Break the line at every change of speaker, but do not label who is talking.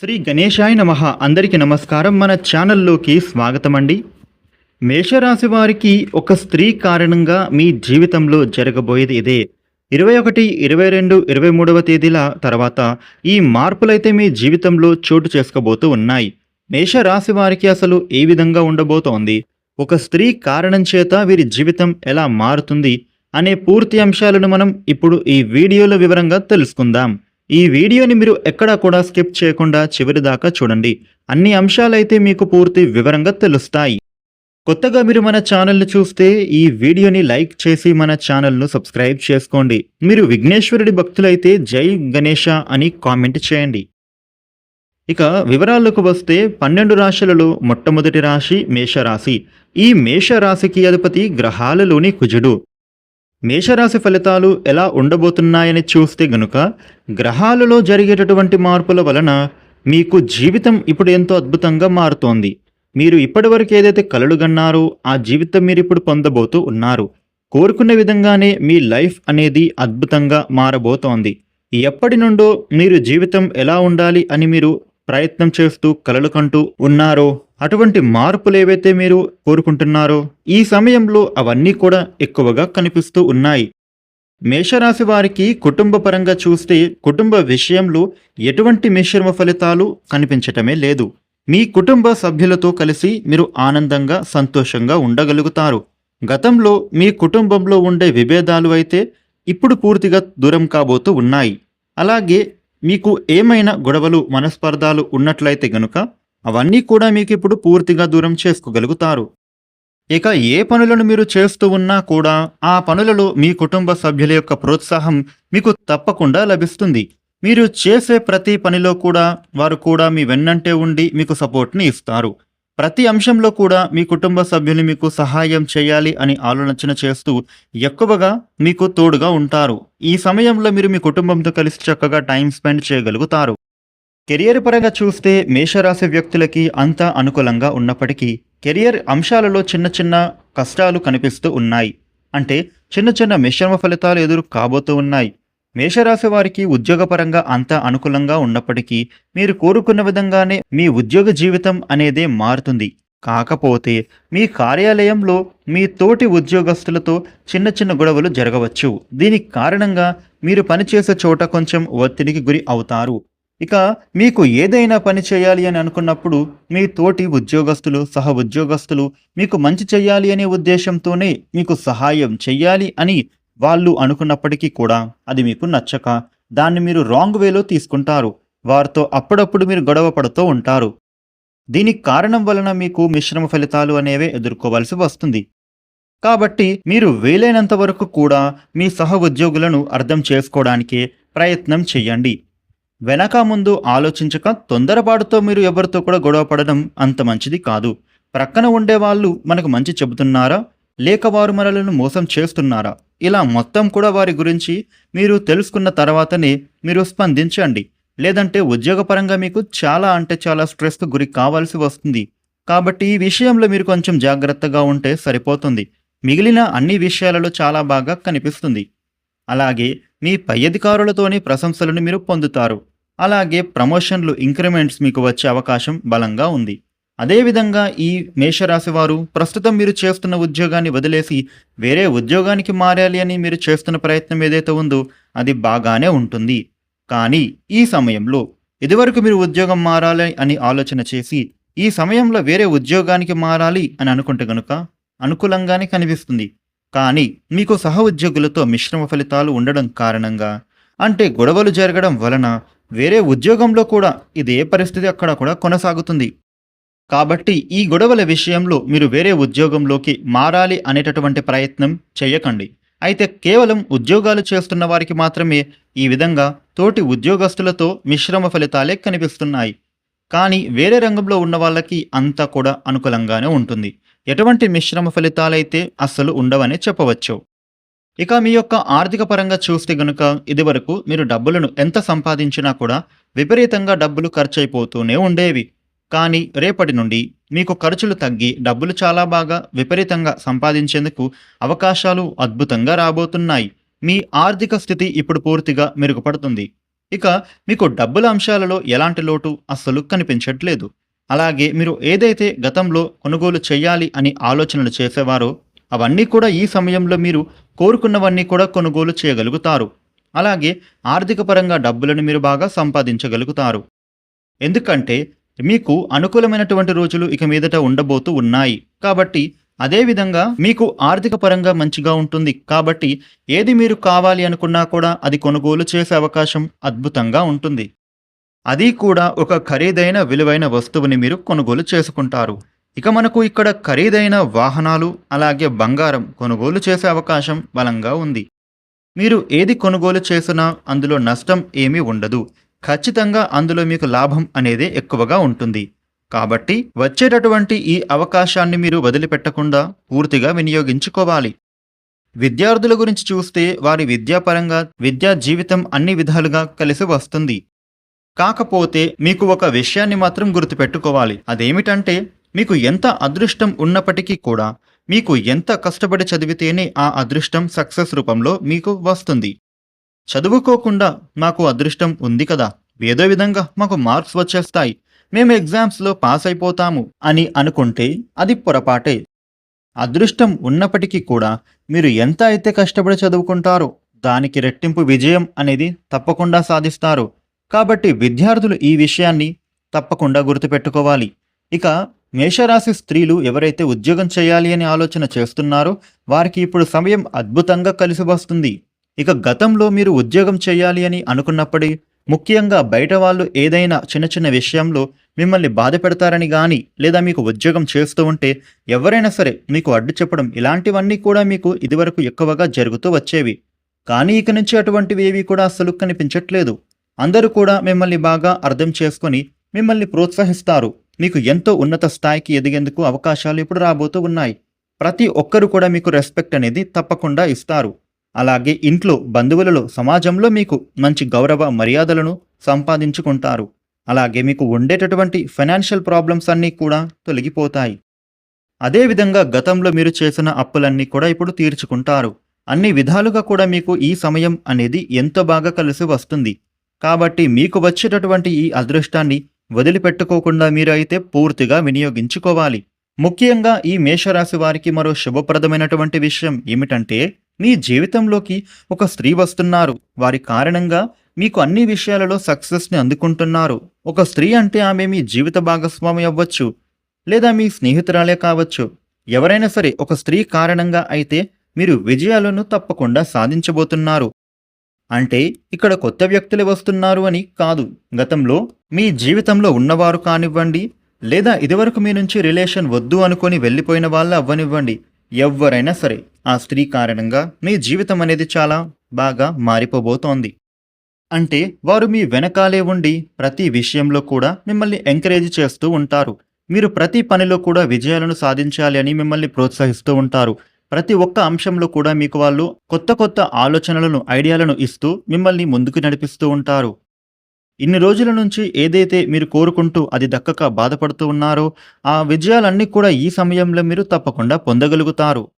శ్రీ గణేశాయ నమ. అందరికీ నమస్కారం. మన ఛానల్లోకి స్వాగతం అండి మేషరాశి వారికి ఒక స్త్రీ కారణంగా మీ జీవితంలో జరగబోయేది ఇదే. ఇరవై ఒకటి ఇరవై రెండు ఇరవై మూడవ తేదీల తర్వాత ఈ మార్పులైతే మీ జీవితంలో చోటు చేసుకోబోతూ ఉన్నాయి. మేషరాశి వారికి అసలు ఏ విధంగా ఉండబోతోంది? ఒక స్త్రీ కారణం చేత వీరి జీవితం ఎలా మారుతుంది? అనే పూర్తి అంశాలను మనం ఇప్పుడు ఈ వీడియోలో వివరంగా తెలుసుకుందాం. ఈ వీడియోని మీరు ఎక్కడా కూడా స్కిప్ చేయకుండా చివరి దాకా చూడండి. అన్ని అంశాలైతే మీకు పూర్తి వివరంగా తెలుస్తాయి. కొత్తగా మీరు మన ఛానల్ను చూస్తే ఈ వీడియోని లైక్ చేసి మన ఛానల్ను సబ్స్క్రైబ్ చేసుకోండి. మీరు విఘ్నేశ్వరుడి భక్తులైతే జై గణేష అని కామెంట్ చేయండి. ఇక వివరాలకు వస్తే పన్నెండు రాశులలో మొట్టమొదటి రాశి మేషరాశి. ఈ మేషరాశికి అధిపతి గ్రహాలలోని కుజుడు. మేషరాశి ఫలితాలు ఎలా ఉండబోతున్నాయని చూస్తే గనుక గ్రహాలలో జరిగేటటువంటి మార్పుల వలన మీకు జీవితం ఇప్పుడు ఎంతో అద్భుతంగా మారుతోంది. మీరు ఇప్పటివరకు ఏదైతే కలలు గన్నారో ఆ జీవితం మీరు ఇప్పుడు పొందబోతూ ఉన్నారు. కోరుకున్న విధంగానే మీ లైఫ్ అనేది అద్భుతంగా మారబోతోంది. ఎప్పటి నుండో మీరు జీవితం ఎలా ఉండాలి అని మీరు ప్రయత్నం చేస్తూ కలలు కంటూ ఉన్నారో అటువంటి మార్పులు ఏవైతే మీరు కోరుకుంటున్నారో ఈ సమయంలో అవన్నీ కూడా ఎక్కువగా కనిపిస్తూ ఉన్నాయి. మేషరాశి వారికి కుటుంబ పరంగా చూస్తే కుటుంబ విషయంలో ఎటువంటి మిశ్రమ ఫలితాలు కనిపించటమే లేదు. మీ కుటుంబ సభ్యులతో కలిసి మీరు ఆనందంగా సంతోషంగా ఉండగలుగుతారు. గతంలో మీ కుటుంబంలో ఉండే విభేదాలు అయితే ఇప్పుడు పూర్తిగా దూరం కాబోతూ ఉన్నాయి. అలాగే మీకు ఏమైనా గొడవలు మనస్పర్ధాలు ఉన్నట్లయితే గనుక అవన్నీ కూడా మీకు ఇప్పుడు పూర్తిగా దూరం చేసుకోగలుగుతారు. ఇక ఏ పనులను మీరు చేస్తూ ఉన్నా కూడా ఆ పనులలో మీ కుటుంబ సభ్యుల యొక్క ప్రోత్సాహం మీకు తప్పకుండా లభిస్తుంది. మీరు చేసే ప్రతి పనిలో కూడా వారు కూడా మీ వెన్నంటే ఉండి మీకు సపోర్ట్ని ఇస్తారు. ప్రతి అంశంలో కూడా మీ కుటుంబ సభ్యులు మీకు సహాయం చేయాలి అని ఆలోచన చేస్తూ ఎక్కువగా మీకు తోడుగా ఉంటారు. ఈ సమయంలో మీరు మీ కుటుంబంతో కలిసి చక్కగా టైం స్పెండ్ చేయగలుగుతారు. కెరియర్ పరంగా చూస్తే మేషరాశి వ్యక్తులకి అంతా అనుకూలంగా ఉన్నప్పటికీ కెరియర్ అంశాలలో చిన్న చిన్న కష్టాలు కనిపిస్తూ ఉన్నాయి. అంటే చిన్న చిన్న మిశ్రమ ఫలితాలు ఎదురు కాబోతూ ఉన్నాయి. మేషరాశి వారికి ఉద్యోగపరంగా అంతా అనుకూలంగా ఉన్నప్పటికీ మీరు కోరుకున్న విధంగానే మీ ఉద్యోగ జీవితం అనేదే మారుతుంది. కాకపోతే మీ కార్యాలయంలో మీ తోటి ఉద్యోగస్తులతో చిన్న చిన్న గొడవలు జరగవచ్చు. దీనికి కారణంగా మీరు పనిచేసే చోట కొంచెం ఒత్తిడికి గురి అవుతారు. ఇక మీకు ఏదైనా పని చేయాలి అని అనుకున్నప్పుడు మీ తోటి ఉద్యోగస్తులు సహ ఉద్యోగస్తులు మీకు మంచి చేయాలి అనే ఉద్దేశంతోనే మీకు సహాయం చెయ్యాలి అని వాళ్ళు అనుకున్నప్పటికీ కూడా అది మీకు నచ్చక దాన్ని మీరు రాంగ్ వేలో తీసుకుంటారు. వారితో అప్పుడప్పుడు మీరు గొడవ పడుతూ ఉంటారు. దీనికి కారణం వలన మీకు మిశ్రమ ఫలితాలు అనేవే ఎదుర్కోవాల్సి వస్తుంది. కాబట్టి మీరు వీలైనంత వరకు కూడా మీ సహ ఉద్యోగులను అర్థం చేసుకోవడానికే ప్రయత్నం చెయ్యండి. వెనక ముందు ఆలోచించక తొందరపాటుతో మీరు ఎవరితో కూడా గొడవ పడడం అంత మంచిది కాదు. ప్రక్కన ఉండే వాళ్ళు మనకు మంచి చెబుతున్నారా? లేక వారు మనలను మోసం చేస్తున్నారా? ఇలా మొత్తం కూడా వారి గురించి మీరు తెలుసుకున్న తర్వాతనే మీరు స్పందించండి. లేదంటే ఉద్యోగపరంగా మీకు చాలా అంటే చాలా స్ట్రెస్కు గురి కావాల్సి వస్తుంది. కాబట్టి ఈ విషయంలో మీరు కొంచెం జాగ్రత్తగా ఉంటే సరిపోతుంది. మిగిలిన అన్ని విషయాలలో చాలా బాగా కనిపిస్తుంది. అలాగే మీ పై అధికారులతోని ప్రశంసలను మీరు పొందుతారు. అలాగే ప్రమోషన్లు ఇంక్రిమెంట్స్ మీకు వచ్చే అవకాశం బలంగా ఉంది. అదేవిధంగా ఈ మేషరాశి వారు ప్రస్తుతం మీరు చేస్తున్న ఉద్యోగాన్ని వదిలేసి వేరే ఉద్యోగానికి మారాలి అని మీరు చేస్తున్న ప్రయత్నం ఏదైతే ఉందో అది బాగానే ఉంటుంది. కానీ ఈ సమయంలో ఇదివరకు మీరు ఉద్యోగం మారాలి అని ఆలోచన చేసి ఈ సమయంలో వేరే ఉద్యోగానికి మారాలి అని అనుకుంటే గనుక అనుకూలంగానే కనిపిస్తుంది. కానీ మీకు సహ ఉద్యోగులతో మిశ్రమ ఫలితాలు ఉండడం కారణంగా అంటే గొడవలు జరగడం వలన వేరే ఉద్యోగంలో కూడా ఇదే పరిస్థితి అక్కడ కూడా కొనసాగుతుంది. కాబట్టి ఈ గొడవల విషయంలో మీరు వేరే ఉద్యోగంలోకి మారాలి అనేటటువంటి ప్రయత్నం చేయకండి. అయితే కేవలం ఉద్యోగాలు చేస్తున్న వారికి మాత్రమే ఈ విధంగా తోటి ఉద్యోగస్తులతో మిశ్రమ ఫలితాలే కనిపిస్తున్నాయి. కానీ వేరే రంగంలో ఉన్న వాళ్ళకి అంతా కూడా అనుకూలంగానే ఉంటుంది. ఎటువంటి మిశ్రమ ఫలితాలైతే అస్సలు ఉండవని చెప్పవచ్చు. ఇక మీ యొక్క ఆర్థిక పరంగా చూస్తే గనుక ఇదివరకు మీరు డబ్బులను ఎంత సంపాదించినా కూడా విపరీతంగా డబ్బులు ఖర్చయిపోతూనే ఉండేవి. కానీ రేపటి నుండి మీకు ఖర్చులు తగ్గి డబ్బులు చాలా బాగా విపరీతంగా సంపాదించేందుకు అవకాశాలు అద్భుతంగా రాబోతున్నాయి. మీ ఆర్థిక స్థితి ఇప్పుడు పూర్తిగా మెరుగుపడుతుంది. ఇక మీకు డబ్బుల అంశాలలో ఎలాంటి లోటు అస్సలు కనిపించట్లేదు. అలాగే మీరు ఏదైతే గతంలో కొనుగోలు చేయాలి అని ఆలోచనలు చేసేవారో అవన్నీ కూడా ఈ సమయంలో మీరు కోరుకున్నవన్నీ కూడా కొనుగోలు చేయగలుగుతారు. అలాగే ఆర్థిక పరంగా డబ్బులను మీరు బాగా సంపాదించగలుగుతారు. ఎందుకంటే మీకు అనుకూలమైనటువంటి రోజులు ఇక మీదట ఉండబోతూ ఉన్నాయి. కాబట్టి అదేవిధంగా మీకు ఆర్థిక పరంగా మంచిగా ఉంటుంది. కాబట్టి ఏది మీరు కావాలి అనుకున్నా కూడా అది కొనుగోలు చేసే అవకాశం అద్భుతంగా ఉంటుంది. అది కూడా ఒక ఖరీదైన విలువైన వస్తువుని మీరు కొనుగోలు చేసుకుంటారు. ఇక మనకు ఇక్కడ ఖరీదైన వాహనాలు అలాగే బంగారం కొనుగోలు చేసే అవకాశం బలంగా ఉంది. మీరు ఏది కొనుగోలు చేసినా అందులో నష్టం ఏమీ ఉండదు. ఖచ్చితంగా అందులో మీకు లాభం అనేది ఎక్కువగా ఉంటుంది. కాబట్టి వచ్చేటటువంటి ఈ అవకాశాన్ని మీరు వదిలిపెట్టకుండా పూర్తిగా వినియోగించుకోవాలి. విద్యార్థుల గురించి చూస్తే వారి విద్యాపరంగా విద్యా జీవితం అన్ని విధాలుగా కలిసి వస్తుంది. కాకపోతే మీకు ఒక విషయాన్ని మాత్రం గుర్తుపెట్టుకోవాలి. అదేమిటంటే మీకు ఎంత అదృష్టం ఉన్నప్పటికీ కూడా మీకు ఎంత కష్టపడి చదివితేనే ఆ అదృష్టం సక్సెస్ రూపంలో మీకు వస్తుంది. చదువుకోకుండా మాకు అదృష్టం ఉంది కదా? ఏదో విధంగా మాకు మార్క్స్ వచ్చేస్తాయి. మేము ఎగ్జామ్స్లో పాస్ అయిపోతాము అని అనుకుంటే అది పొరపాటే. అదృష్టం ఉన్నప్పటికీ కూడా మీరు ఎంత అయితే కష్టపడి చదువుకుంటారో దానికి రెట్టింపు విజయం అనేది తప్పకుండా సాధిస్తారు. కాబట్టి విద్యార్థులు ఈ విషయాన్ని తప్పకుండా గుర్తుపెట్టుకోవాలి. ఇక మేషరాశి స్త్రీలు ఎవరైతే ఉద్యోగం చేయాలి అని ఆలోచన చేస్తున్నారో వారికి ఇప్పుడు సమయం అద్భుతంగా కలిసి వస్తుంది. ఇక గతంలో మీరు ఉద్యోగం చేయాలి అని అనుకున్నప్పటి ముఖ్యంగా బయట వాళ్ళు ఏదైనా చిన్న చిన్న విషయంలో మిమ్మల్ని బాధ పెడతారని కానీ లేదా మీకు ఉద్యోగం చేస్తూ ఉంటే ఎవరైనా సరే మీకు అడ్డు చెప్పడం ఇలాంటివన్నీ కూడా మీకు ఇదివరకు ఎక్కువగా జరుగుతూ వచ్చేవి. కానీ ఇక నుంచి అటువంటివి ఏవి కూడా అస్సలు కనిపించట్లేదు. అందరూ కూడా మిమ్మల్ని బాగా అర్థం చేసుకొని మిమ్మల్ని ప్రోత్సహిస్తారు. మీకు ఎంతో ఉన్నత స్థాయికి ఎదిగేందుకు అవకాశాలు ఇప్పుడు రాబోతూ ఉన్నాయి. ప్రతి ఒక్కరు కూడా మీకు రెస్పెక్ట్ అనేది తప్పకుండా ఇస్తారు. అలాగే ఇంట్లో బంధువులలో సమాజంలో మీకు మంచి గౌరవ మర్యాదలను సంపాదించుకుంటారు. అలాగే మీకు ఉండేటటువంటి ఫైనాన్షియల్ ప్రాబ్లమ్స్ అన్నీ కూడా తొలగిపోతాయి. అదేవిధంగా గతంలో మీరు చేసిన అప్పులన్నీ కూడా ఇప్పుడు తీర్చుకుంటారు. అన్ని విధాలుగా కూడా మీకు ఈ సమయం అనేది ఎంతో బాగా కలిసి వస్తుంది. కాబట్టి మీకు వచ్చేటటువంటి ఈ అదృష్టాన్ని వదిలిపెట్టుకోకుండా మీరు అయితే పూర్తిగా వినియోగించుకోవాలి. ముఖ్యంగా ఈ మేషరాశి వారికి మరో శుభప్రదమైనటువంటి విషయం ఏమిటంటే మీ జీవితంలోకి ఒక స్త్రీ వస్తున్నారు. వారి కారణంగా మీకు అన్ని విషయాలలో సక్సెస్ని అందుకుంటున్నారు. ఒక స్త్రీ అంటే ఆమె మీ జీవిత భాగస్వామి అవ్వచ్చు లేదా మీ స్నేహితురాలే కావచ్చు. ఎవరైనా సరే ఒక స్త్రీ కారణంగా అయితే మీరు విజయాలను తప్పకుండా సాధించబోతున్నారు. అంటే ఇక్కడ కొత్త వ్యక్తులు వస్తున్నారు అని కాదు. గతంలో మీ జీవితంలో ఉన్నవారు కానివ్వండి లేదా ఇదివరకు మీ నుంచి రిలేషన్ వద్దు అనుకొని వెళ్ళిపోయిన వాళ్ళు అవ్వనివ్వండి. ఎవ్వరైనా సరే ఆ స్త్రీ కారణంగా మీ జీవితం అనేది చాలా బాగా మారిపోబోతోంది. అంటే వారు మీ వెనకాలే ఉండి ప్రతి విషయంలో కూడా మిమ్మల్ని ఎంకరేజ్ చేస్తూ ఉంటారు. మీరు ప్రతి పనిలో కూడా విజయాలను సాధించాలి అని మిమ్మల్ని ప్రోత్సహిస్తూ ఉంటారు. ప్రతి ఒక్క అంశంలో కూడా మీకు వాళ్ళు కొత్త కొత్త ఆలోచనలను ఐడియాలను ఇస్తూ మిమ్మల్ని ముందుకు నడిపిస్తూ ఉంటారు. ఇన్ని రోజుల నుంచి ఏదైతే మీరు కోరుకుంటూ అది దక్కక బాధపడుతూ ఉన్నారో ఆ విజయాలన్నీ కూడా ఈ సమయంలో మీరు తప్పకుండా పొందగలుగుతారు.